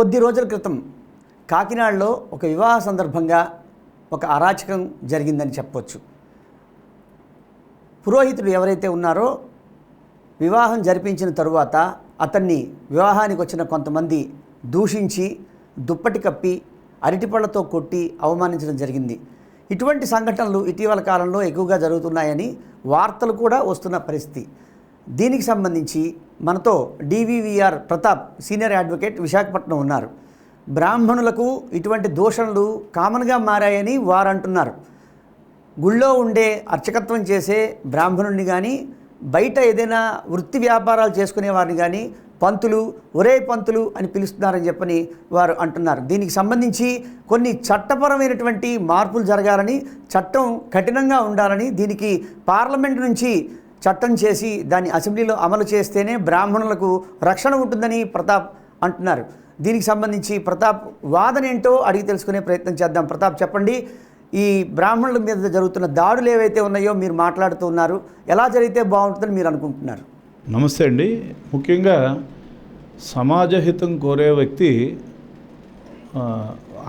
కొద్ది రోజుల క్రితం కాకినాడలో ఒక వివాహ సందర్భంగా ఒక అరాచకం జరిగిందని చెప్పొచ్చు. పురోహితుడు ఎవరైతే ఉన్నారో వివాహం జరిపించిన తరువాత అతన్ని వివాహానికి వచ్చిన కొంతమంది దూషించి దుప్పటి కప్పి అరటిపళ్ళతో కొట్టి అవమానించడం జరిగింది. ఇటువంటి సంఘటనలు ఇటీవల కాలంలో ఎక్కువగా జరుగుతున్నాయని వార్తలు కూడా వస్తున్న పరిస్థితి. దీనికి సంబంధించి మనతో DVVR Pratap senior advocate Visakhapatnam ఉన్నారు. బ్రాహ్మణులకు ఇటువంటి దూషణలు కామన్గా మారాయని వారు అంటున్నారు గుళ్ళో ఉండే అర్చకత్వం చేసే బ్రాహ్మణుడిని కానీ బయట ఏదైనా వృత్తి వ్యాపారాలు చేసుకునే వారిని కానీ పంతులు ఒరే పంతులు అని పిలుస్తున్నారని చెప్పని వారు అంటున్నారు. దీనికి సంబంధించి కొన్ని చట్టపరమైనటువంటి మార్పులు జరగాలని చట్టం కఠినంగా ఉండాలని దీనికి పార్లమెంట్ నుంచి చట్టం చేసి దాన్ని అసెంబ్లీలో అమలు చేస్తేనే బ్రాహ్మణులకు రక్షణ ఉంటుందని ప్రతాప్ అంటున్నారు. దీనికి సంబంధించి ప్రతాప్ వాదన ఏంటో అడిగి తెలుసుకునే ప్రయత్నం చేద్దాం. ప్రతాప్ చెప్పండి ఈ బ్రాహ్మణుల మీద జరుగుతున్న దాడులు ఏవైతే ఉన్నాయో మీరు మాట్లాడుతూ ఉన్నారు ఎలా జరిగితే బాగుంటుందని మీరు అనుకుంటున్నారు? నమస్తే అండి. ముఖ్యంగా సమాజహితం కోరే వ్యక్తి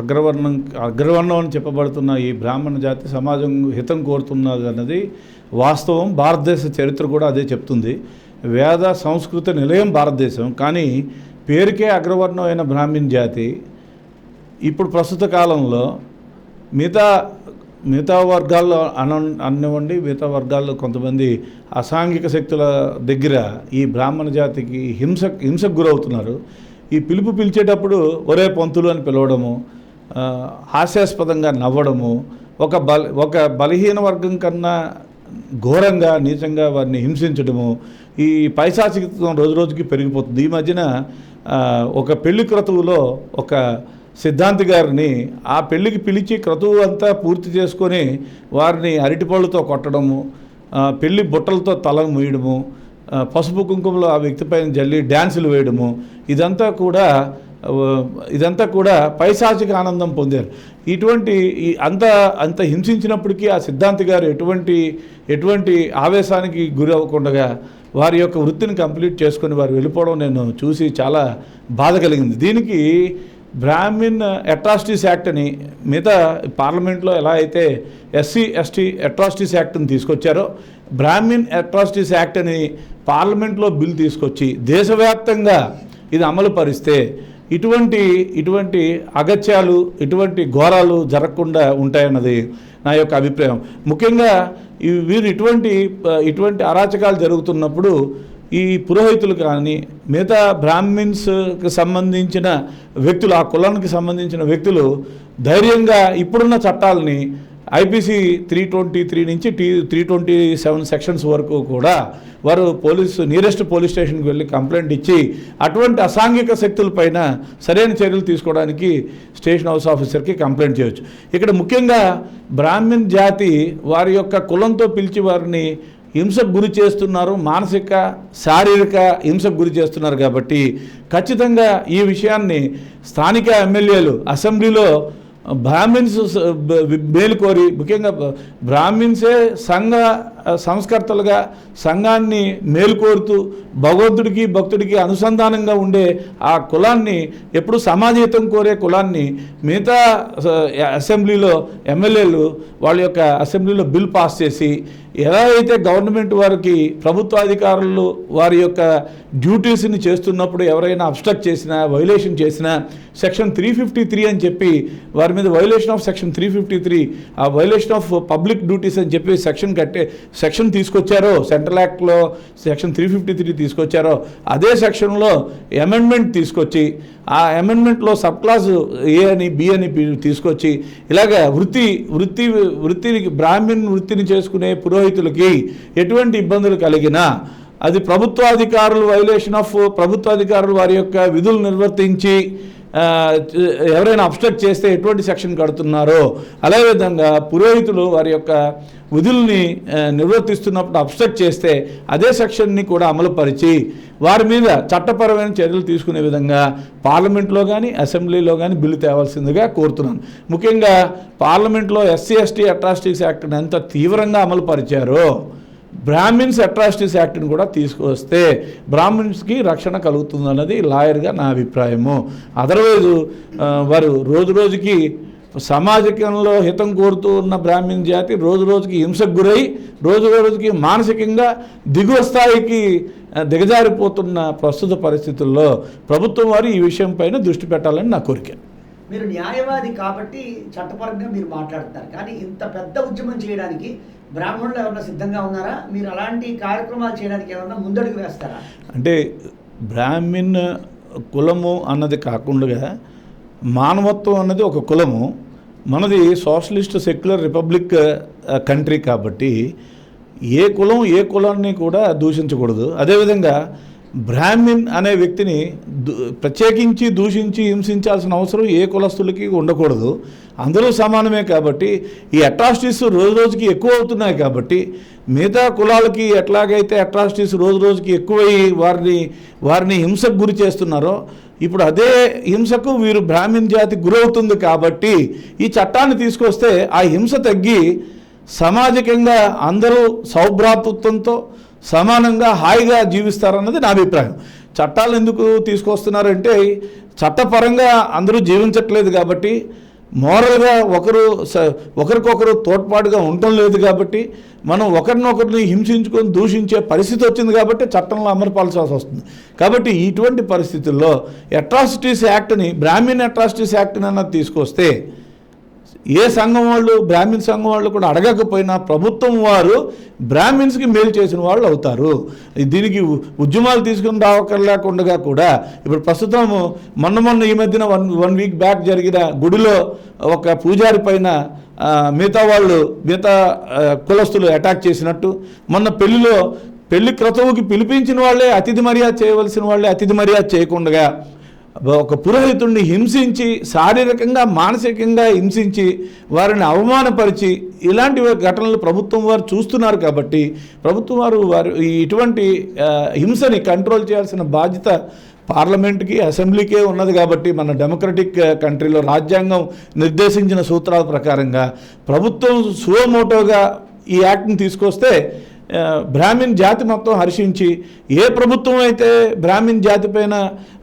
అగ్రవర్ణం అగ్రవర్ణం అని చెప్పబడుతున్న ఈ బ్రాహ్మణ జాతి సమాజం హితం కోరుతున్నది అన్నది వాస్తవం భారతదేశ చరిత్ర కూడా అదే చెప్తుంది. వేద సంస్కృత నిలయం భారతదేశం. కానీ పేరుకే అగ్రవర్ణం అయిన బ్రాహ్మణ జాతి ఇప్పుడు ప్రస్తుత కాలంలో మిగతా మిగతా వర్గాల్లో అన అనివ్వండి మిగతా వర్గాల్లో కొంతమంది అసాంఘిక శక్తుల దగ్గర ఈ బ్రాహ్మణ జాతికి హింస హింసకు గురవుతున్నారు. ఈ పిలుపు పిలిచేటప్పుడు ఒరే పంతులు అని పిలవడము హాస్యాస్పదంగా నవ్వడము ఒక బల ఒక బలహీన వర్గం కన్నా ఘోరంగా నీచంగా వారిని హింసించడము ఈ పైశాచికత్వం రోజు రోజుకి పెరిగిపోతుంది. ఈ మధ్యన ఒక పెళ్ళి క్రతువులో ఒక సిద్ధాంతి గారిని ఆ పెళ్ళికి పిలిచి క్రతువు అంతా పూర్తి చేసుకొని వారిని అరటిపళ్ళతో కొట్టడము పెళ్ళి బుట్టలతో తల మూయడము పసుపు కుంకుమలో ఆ వ్యక్తి పైన జల్లి డ్యాన్సులు వేయడము ఇదంతా కూడా ఇదంతా కూడా పైశాచిక ఆనందం పొందారు. ఇటువంటి ఈ అంత అంత హింసించినప్పటికీ ఆ సిద్ధాంతి గారు ఎటువంటి ఎటువంటి ఆవేశానికి గురి అవ్వకుండా వారి యొక్క వృత్తిని కంప్లీట్ చేసుకొని వారు వెళ్ళిపోవడం నేను చూసి చాలా బాధ కలిగింది. దీనికి బ్రాహ్మిన్ అట్రాసిటీస్ యాక్ట్ అని మిగతా పార్లమెంట్లో ఎలా అయితే ఎస్సీ ఎస్టీ అట్రాసిటీస్ యాక్ట్ని తీసుకొచ్చారో బ్రాహ్మిన్ అట్రాసిటీస్ యాక్ట్ అని పార్లమెంట్లో బిల్ తీసుకొచ్చి దేశవ్యాప్తంగా ఇది అమలు పరిస్తే ఇటువంటి ఇటువంటి అగత్యాలు ఇటువంటి ఘోరాలు జరగకుండా ఉంటాయన్నది నా యొక్క అభిప్రాయం. ముఖ్యంగా వీరు ఇటువంటి ఇటువంటి అరాచకాలు జరుగుతున్నప్పుడు ఈ పురోహితులు కానీ మిగతా బ్రాహ్మిన్స్కి సంబంధించిన వ్యక్తులు ఆ కులానికి సంబంధించిన వ్యక్తులు ధైర్యంగా ఇప్పుడున్న చట్టాలని ఐపీసీ త్రీ ట్వంటీ త్రీ నుంచి టీ త్రీ ట్వంటీ సెవెన్ సెక్షన్స్ వరకు కూడా వారు పోలీసు నియరెస్ట్ పోలీస్ స్టేషన్కి వెళ్ళి కంప్లైంట్ ఇచ్చి అటువంటి అసాంఘిక శక్తులపైన సరైన చర్యలు తీసుకోవడానికి స్టేషన్ హౌస్ ఆఫీసర్కి కంప్లైంట్ చేయొచ్చు. ఇక్కడ ముఖ్యంగా బ్రాహ్మణ్ జాతి వారి యొక్క కులంతో పిలిచి వారిని హింసకు గురి చేస్తున్నారు మానసిక శారీరక హింసకు గురి చేస్తున్నారు కాబట్టి ఖచ్చితంగా ఈ విషయాన్ని స్థానిక ఎమ్మెల్యేలు అసెంబ్లీలో బ్రాహ్మిన్స్ మేలుకోరి ముఖ్యంగా బ్రాహ్మిన్సే సంఘ సంస్కర్తలుగా సంఘాన్ని మేలుకోరుతూ భగవంతుడికి భక్తుడికి అనుసంధానంగా ఉండే ఆ కులాన్ని ఎప్పుడు సమాజీతం కోరే కులాన్ని మిగతా అసెంబ్లీలో ఎమ్మెల్యేలు వాళ్ళ యొక్క అసెంబ్లీలో బిల్ పాస్ చేసి ఎలా అయితే గవర్నమెంట్ వారికి ప్రభుత్వాధికారులు వారి యొక్క డ్యూటీస్ని చేస్తున్నప్పుడు ఎవరైనా అబ్స్ట్రక్ట్ చేసినా వైలేషన్ చేసినా సెక్షన్ త్రీ ఫిఫ్టీ త్రీ అని చెప్పి వారి మీద violation of section three fifty three ఆ వైలేషన్ ఆఫ్ పబ్లిక్ డ్యూటీస్ అని చెప్పి సెక్షన్ కట్టే సెక్షన్ తీసుకొచ్చారో సెంట్రల్ యాక్ట్లో సెక్షన్ త్రీ ఫిఫ్టీ త్రీ తీసుకొచ్చారో అదే సెక్షన్లో అమెండ్మెంట్ తీసుకొచ్చి ఆ అమెండ్మెంట్లో సబ్ క్లాస్ ఏ అని బి అని తీసుకొచ్చి ఇలాగ వృత్తి వృత్తి వృత్తిని బ్రాహ్మణ్ వృత్తిని చేసుకునే పురోహితులకి ఎటువంటి ఇబ్బందులు కలిగినా అది ప్రభుత్వాధికారులు వైలేషన్ ఆఫ్ ప్రభుత్వాధికారులు వారి యొక్క విధులు నిర్వర్తించి ఎవరైనా అబ్స్ట్రక్ట్ చేస్తే ఎటువంటి సెక్షన్ కడుతున్నారో అదేవిధంగా పురోహితులు వారి యొక్క విధుల్ని నిర్వర్తిస్తున్నప్పుడు అబ్స్ట్రక్ట్ చేస్తే అదే సెక్షన్ని కూడా అమలుపరిచి వారి మీద చట్టపరమైన చర్యలు తీసుకునే విధంగా పార్లమెంట్లో కానీ అసెంబ్లీలో కానీ బిల్లు తేవాల్సిందిగా కోరుతున్నాను. ముఖ్యంగా పార్లమెంట్లో ఎస్సీ ఎస్టీ అట్రాసిటీస్ యాక్ట్ని ఎంత తీవ్రంగా అమలుపరిచారో బ్రాహ్మిన్స్ అట్రాసిటీస్ యాక్ట్ని కూడా తీసుకువస్తే బ్రాహ్మిన్స్కి రక్షణ కలుగుతుంది అన్నది లాయర్గా నా అభిప్రాయము. అదర్వైజ్ వారు రోజు రోజుకి సమాజంలో హితం కోరుతూ ఉన్న బ్రాహ్మణ జాతి రోజు రోజుకి హింసకు గురై రోజు రోజుకి మానసికంగా దిగువ స్థాయికి దిగజారిపోతున్న ప్రస్తుత పరిస్థితుల్లో ప్రభుత్వం వారు ఈ విషయం పైన దృష్టి పెట్టాలని నా కోరిక. మీరు న్యాయవాది కాబట్టి చట్టపరంగా మీరు మాట్లాడుతున్నారు. కానీ ఇంత పెద్ద ఉద్యమం చేయడానికి బ్రాహ్మణులు ఎవరైనా సిద్ధంగా ఉన్నారా? మీరు అలాంటి కార్యక్రమాలు చేయడానికి ఏమన్నా ముందడుగు వేస్తారా? అంటే బ్రాహ్మణ్ కులము అన్నది కాకుండా మానవత్వం అన్నది ఒక కులము. మనది సోషలిస్ట్ సెక్యులర్ రిపబ్లిక్ కంట్రీ కాబట్టి ఏ కులం ఏ కులాన్ని కూడా దూషించకూడదు. అదేవిధంగా బ్రాహ్మిన్ అనే వ్యక్తిని దు- ప్రత్యేకించి దూషించి హింసించాల్సిన అవసరం ఏ కులస్తులకి ఉండకూడదు. అందరూ సమానమే కాబట్టి ఈ అట్రాసిటీస్ రోజు రోజుకి ఎక్కువ అవుతున్నాయి కాబట్టి మిగతా కులాలకి ఎట్లాగైతే అట్రాసిటీస్ రోజు రోజుకి ఎక్కువై వారిని వారిని హింసకు గురి చేస్తున్నారో ఇప్పుడు అదే హింసకు వీరు బ్రాహ్మిన్ జాతి గురవుతుంది కాబట్టి ఈ చట్టాన్ని తీసుకొస్తే ఆ హింస తగ్గి సామాజికంగా అందరూ సౌభ్రాతృత్వంతో సమానంగా హాయిగా జీవిస్తారన్నది నా అభిప్రాయం. చట్టాలు ఎందుకు తీసుకొస్తున్నారంటే చట్టపరంగా అందరూ జీవించట్లేదు కాబట్టి మోరల్గా ఒకరు స- ఒకరికొకరు తోడ్పాటుగా ఉండటం లేదు కాబట్టి మనం ఒకరినొకరిని హింసించుకొని దూషించే పరిస్థితి వచ్చింది కాబట్టి చట్టంలో అమలుపరచాల్సి వస్తుంది. కాబట్టి ఇటువంటి పరిస్థితుల్లో అట్రాసిటీస్ యాక్ట్ని బ్రాహ్మీణ అట్రాసిటీస్ యాక్ట్ని అన్నది తీసుకొస్తే ఏ సంఘం వాళ్ళు? బ్రాహ్మిన్ సంఘం వాళ్ళు కూడా అడగకపోయినా ప్రభుత్వం వారు బ్రాహ్మిన్స్కి మేలు చేసిన వాళ్ళు అవుతారు. దీనికి ఉద్యమాలు తీసుకుని రావక్కర్లేకుండా కూడా ఇప్పుడు ప్రస్తుతం మొన్న మొన్న ఈ మధ్యన వన్ వన్ వీక్ బ్యాక్ జరిగిన గుడిలో ఒక పూజారి పైన మిగతా వాళ్ళు మిగతా కులస్తులు అటాక్ చేసినట్టు. మొన్న పెళ్ళిలో పెళ్ళి క్రతువుకి పిలిపించిన వాళ్ళే అతిథి మర్యాద చేయవలసిన వాళ్ళే అతిథి మర్యాద చేయకుండా ఒక పురోహితుడిని హింసించి శారీరకంగా మానసికంగా హింసించి వారిని అవమానపరిచి ఇలాంటి ఘటనలు ప్రభుత్వం వారు చూస్తున్నారు కాబట్టి ప్రభుత్వం వారు వారు ఈ ఇటువంటి హింసని కంట్రోల్ చేయాల్సిన బాధ్యత పార్లమెంట్కి అసెంబ్లీకే ఉన్నది కాబట్టి మన డెమోక్రటిక్ కంట్రీలో రాజ్యాంగం నిర్దేశించిన సూత్రాల ప్రకారంగా ప్రభుత్వం సువమోటోగా ఈ యాక్ట్ని తీసుకొస్తే బ్రాహ్మిన్ జాతి మొత్తం హర్షించి ఏ ప్రభుత్వం అయితే బ్రాహ్మిన్ జాతి పైన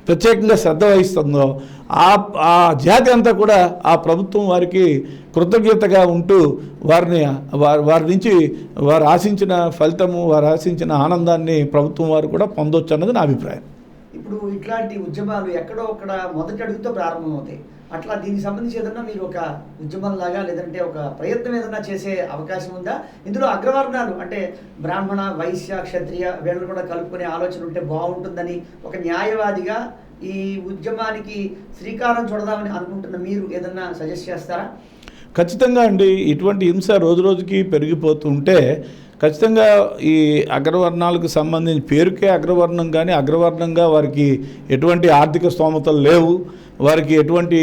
ప్రత్యేకంగా శ్రద్ధ వహిస్తుందో ఆ ఆ జాతి అంతా కూడా ఆ ప్రభుత్వం వారికి కృతజ్ఞతగా ఉంటూ వారిని వారి వారి నుంచి వారు ఆశించిన ఫలితము వారు ఆశించిన ఆనందాన్ని ప్రభుత్వం వారు కూడా పొందొచ్చు అన్నది నా అభిప్రాయం. ఇప్పుడు ఇట్లాంటి ఉద్యమాలు ఎక్కడో అక్కడ మొదటి అడుగుతో ప్రారంభమవుతాయి. అట్లా దీనికి సంబంధించి ఏదన్నా మీరు ఒక ఉద్యమం లాగా లేదంటే ఒక ప్రయత్నం ఏదన్నా చేసే అవకాశం ఉందా? ఇందులో అగ్రవర్ణాలు అంటే బ్రాహ్మణ వైశ్య క్షత్రియ వీళ్ళని కూడా కలుపుకునే ఆలోచన ఉంటే బాగుంటుందని ఒక న్యాయవాదిగా ఈ ఉద్యమానికి శ్రీకారం చూడదామని అనుకుంటున్న మీరు ఏదన్నా సజెస్ట్ చేస్తారా? ఖచ్చితంగా అండి. ఇటువంటి హింస రోజు రోజుకి పెరిగిపోతుంటే ఖచ్చితంగా ఈ అగ్రవర్ణాలకు సంబంధించి పేరుకే అగ్రవర్ణం కానీ అగ్రవర్ణంగా వారికి ఎటువంటి ఆర్థిక స్తోమతలు లేవు. వారికి ఎటువంటి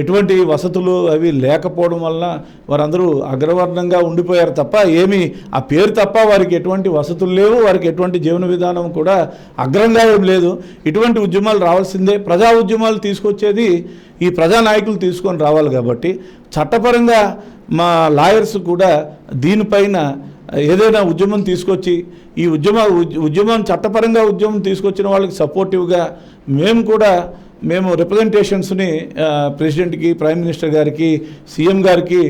ఎటువంటి వసతులు అవి లేకపోవడం వలన వారందరూ అగ్రవర్ణంగా ఉండిపోయారు తప్ప ఏమి ఆ పేరు తప్ప వారికి ఎటువంటి వసతులు లేవు. వారికి ఎటువంటి జీవన విధానం కూడా అగ్రంగా ఏం లేదు. ఇటువంటి ఉద్యమాలు రావాల్సిందే. ప్రజా ఉద్యమాలు తీసుకొచ్చేది ఈ ప్రజా నాయకులు తీసుకొని రావాలి కాబట్టి చట్టపరంగా మా లాయర్స్ కూడా దీనిపైన ఏదైనా ఉద్యమం తీసుకొచ్చి ఈ ఉద్యమ ఉద్యమం చట్టపరంగా ఉద్యమం తీసుకొచ్చిన వాళ్ళకి సపోర్టివ్గా మేము కూడా మేము రిప్రజెంటేషన్స్ని ప్రెసిడెంట్కి ప్రైమ్ మినిస్టర్ గారికి సీఎం గారికి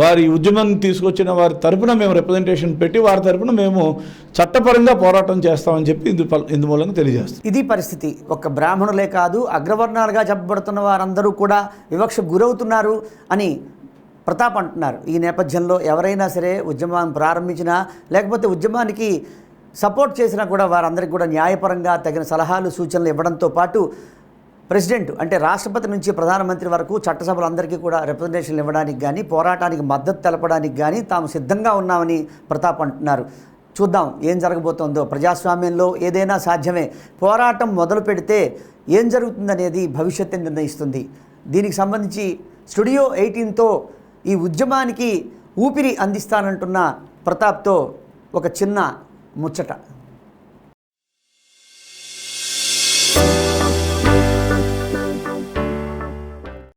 వారి ఉద్యమం తీసుకొచ్చిన వారి తరపున మేము రిప్రజెంటేషన్ పెట్టి వారి తరపున మేము చట్టపరంగా పోరాటం చేస్తామని చెప్పి ఇందు ఇందు మూలంగా తెలియజేస్తాం. ఇది పరిస్థితి. ఒక బ్రాహ్మణులే కాదు అగ్రవర్ణాలుగా చెప్పబడుతున్న వారందరూ కూడా వివక్ష గురవుతున్నారు అని ప్రతాప్ అంటున్నారు. ఈ నేపథ్యంలో ఎవరైనా సరే ఉద్యమాన్ని ప్రారంభించినా లేకపోతే ఉద్యమానికి సపోర్ట్ చేసినా కూడా వారందరికీ కూడా న్యాయపరంగా తగిన సలహాలు సూచనలు ఇవ్వడంతో పాటు ప్రెసిడెంట్ అంటే రాష్ట్రపతి నుంచి ప్రధానమంత్రి వరకు చట్టసభలందరికీ కూడా రిప్రజెంటేషన్ ఇవ్వడానికి కానీ పోరాటానికి మద్దతు తెలపడానికి కానీ తాము సిద్ధంగా ఉన్నామని ప్రతాప్ అంటున్నారు. చూద్దాం ఏం జరగబోతోందో. ప్రజాస్వామ్యంలో ఏదైనా సాధ్యమే. పోరాటం మొదలు పెడితే ఏం జరుగుతుందనేది భవిష్యత్తు నిర్ణయిస్తుంది. దీనికి సంబంధించి స్టూడియో ఎయిటీన్తో ఈ ఉద్యమానికి ఊపిరి అందిస్తానంటున్న ప్రతాప్తో ఒక చిన్న ముచ్చట.